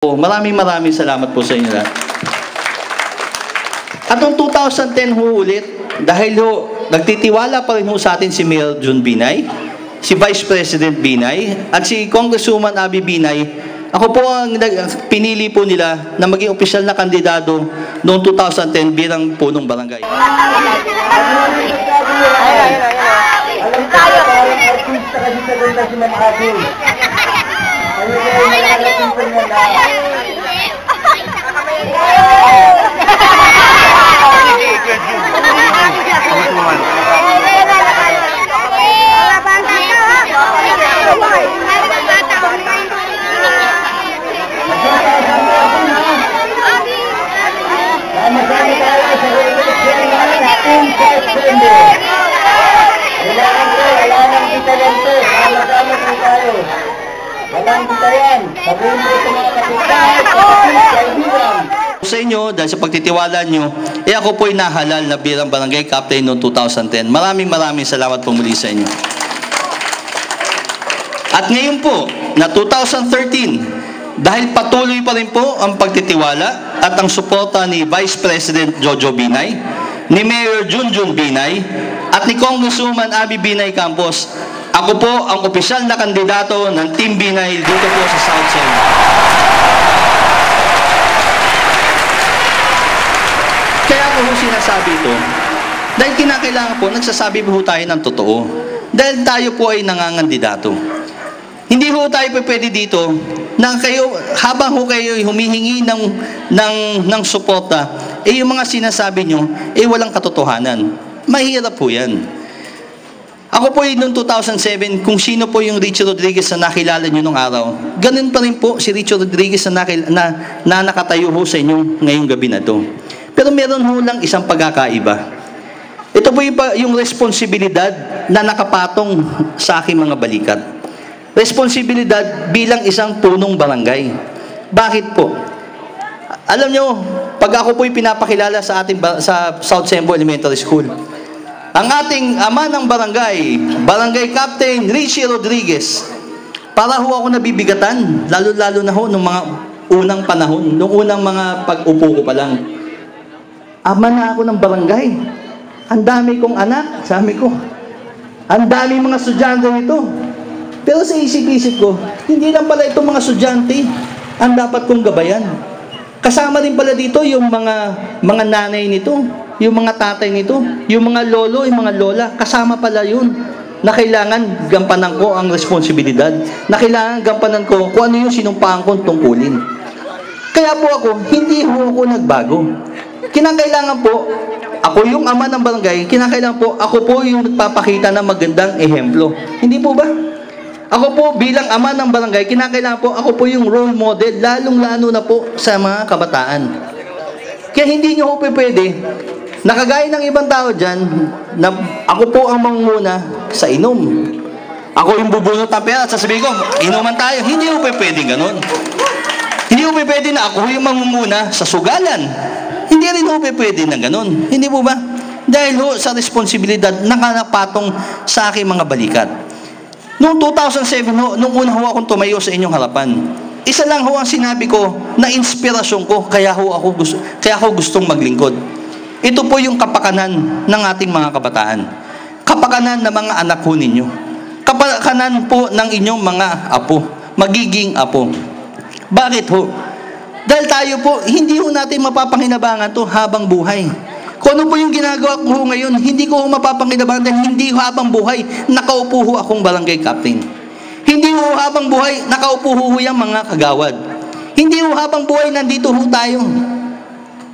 po. Maraming maraming salamat po sa inyo lahat. At noong 2010 ho ulit, dahil ho, nagtitiwala pa rin ho sa atin si Mayor Jun Binay, si Vice President Binay, at si Congresswoman Abby Binay, ako po ang nag- pinili po nila na maging opisyal na kandidato noong 2010 bilang punong barangay. Artista kasi sa ganda si Ma'am Abby. Ano kaya nalalating po niya na sama-sama tayo sa election ng ating September. Kailangan ko, kailangan kita lang to. Sama-sama po tayo. Walang kita yan. Sabihin mo sa sa inyo dahil sa pagtitiwala nyo, eh ako po'y nahalal na bilang barangay captain noong 2010. Maraming maraming salamat po muli sa inyo. At ngayon po, na 2013, dahil patuloy pa rin po ang pagtitiwala at ang suporta ni Vice President Jojo Binay, ni Mayor Junjun Binay, at ni Congresswoman Abby Binay Campos, ako po ang opisyal na kandidato ng Team Binay dito po sa South Central. Kaya ako ho sinasabi ito, dahil kinakailangan po, nagsasabi po tayo ng totoo. Dahil tayo po ay nangangandidato. Hindi ho tayo pwede dito na kayo, habang ho kayo ay humihingi ng, ng, ng suporta, eh yung mga sinasabi nyo, eh walang katotohanan. Mahirap po yan. Ako po noong 2007, kung sino po yung Richie Rodriguez na nakilala nyo nung araw, ganun pa rin po si Richie Rodriguez na, nakil- na, na nakatayo ho sa inyo ngayong gabi na to. Pero meron ho lang isang pagkakaiba. Ito po yung, yung responsibilidad na nakapatong sa aking mga balikat. Responsibilidad bilang isang punong barangay. Bakit po? Alam nyo, pag ako po'y pinapakilala sa ating sa South Sembo Elementary School, ang ating ama ng barangay, Barangay Captain Richie Rodriguez, para ho ako nabibigatan, lalo-lalo na ho nung mga unang panahon, nung unang mga pag-upo ko pa lang. Ama na ako ng barangay. Ang dami kong anak, sabi ko. Ang dami mga estudyante nito. Pero sa isip-isip ko, hindi lang pala itong mga estudyante ang dapat kong gabayan. Kasama rin pala dito yung mga mga nanay nito, yung mga tatay nito, yung mga lolo, yung mga lola, kasama pala yun na kailangan gampanan ko ang responsibilidad, na kailangan gampanan ko kung ano yung sinumpaan kong tungkulin. Kaya po ako, hindi ho ako nagbago. Kinakailangan po, ako yung ama ng barangay, kinakailangan po, ako po yung nagpapakita ng magandang ehemplo. Hindi po ba? Ako po bilang ama ng barangay, kinakailangan po, ako po yung role model, lalong-lalo na po sa mga kabataan. Kaya hindi nyo po pwede, nakagaya ng ibang tao dyan, na ako po ang manguna sa inom. Ako yung bubunot ng pera at sasabihin ko, inuman tayo. Hindi po pwede ganun. Hindi po pwede na ako yung mangunguna sa sugalan. Hindi rin po pwede na ganun. Hindi po ba? Dahil ho sa responsibilidad nakanapatong sa aking mga balikat. Noong 2007 ho, nung una ho akong tumayo sa inyong harapan, isa lang ho ang sinabi ko na inspirasyon ko kaya ho ako gusto, kaya ako gustong maglingkod. Ito po yung kapakanan ng ating mga kabataan. Kapakanan ng mga anak ho ninyo. Kapakanan po ng inyong mga apo, magiging apo. Bakit ho? Dahil tayo po, hindi ho natin mapapanginabangan to habang buhay. Kung ano po yung ginagawa ko ho ngayon, hindi ko ho mapapanginabangan dahil hindi ho habang buhay, nakaupo ho akong barangay captain. Hindi ho habang buhay, nakaupo ho yung mga kagawad. Hindi ho habang buhay, nandito ho tayo.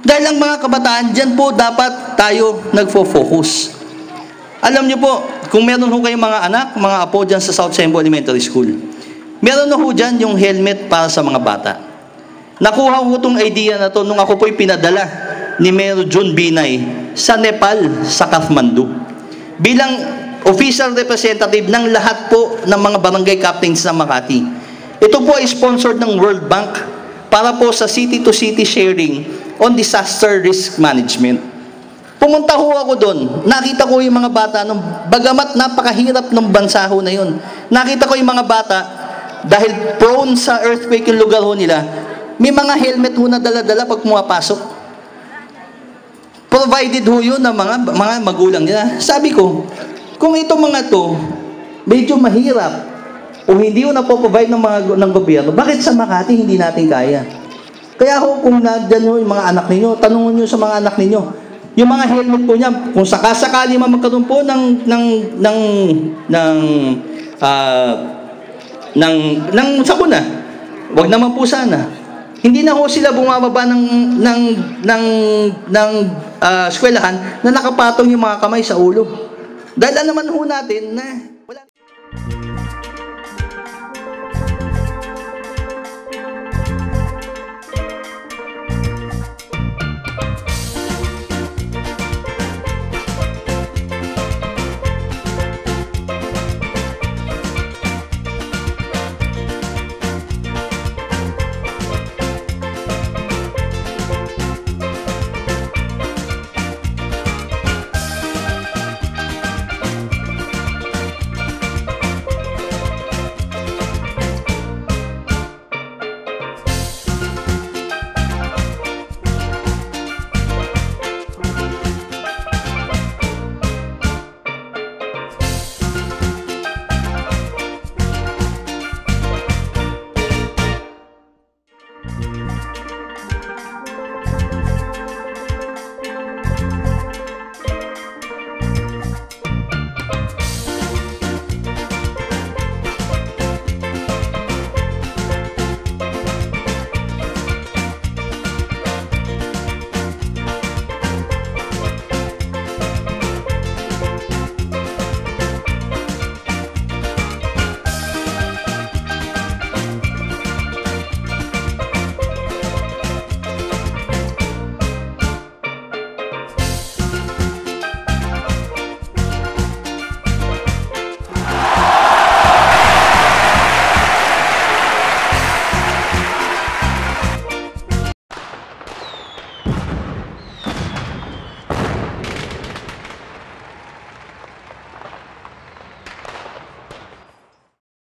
Dahil ang mga kabataan, dyan po dapat tayo nagfo-focus. Alam niyo po, kung meron ho kayong mga anak, mga apo dyan sa South Sembo Elementary School, meron na ho dyan yung helmet para sa mga bata. Nakuha ko itong idea na to nung ako po'y pinadala ni Mayor John Binay sa Nepal, sa Kathmandu. Bilang official representative ng lahat po ng mga barangay captains ng Makati. Ito po ay sponsored ng World Bank para po sa city-to-city sharing on disaster risk management. Pumunta ho ako doon. Nakita ko yung mga bata nung bagamat napakahirap ng bansa ho na yun. Nakita ko yung mga bata dahil prone sa earthquake yung lugar ho nila, may mga helmet ho na dala-dala pag pumapasok. Provided ho yun ng mga, mga magulang nila. Sabi ko, kung itong mga to, medyo mahirap, o hindi ho napoprovide ng mga ng gobyerno, bakit sa Makati hindi natin kaya? Kaya ho, kung nandyan ho yung mga anak ninyo, tanungin nyo sa mga anak ninyo, yung mga helmet po niya, kung sakasakali man magkaroon po ng, ng, ng, ng, ah, ng, ng sakuna, wag naman po sana. Hindi na ho sila bumababa ng, ng, ng, ng ah, eskwelahan na nakapatong yung mga kamay sa ulo. Dahil naman ho natin na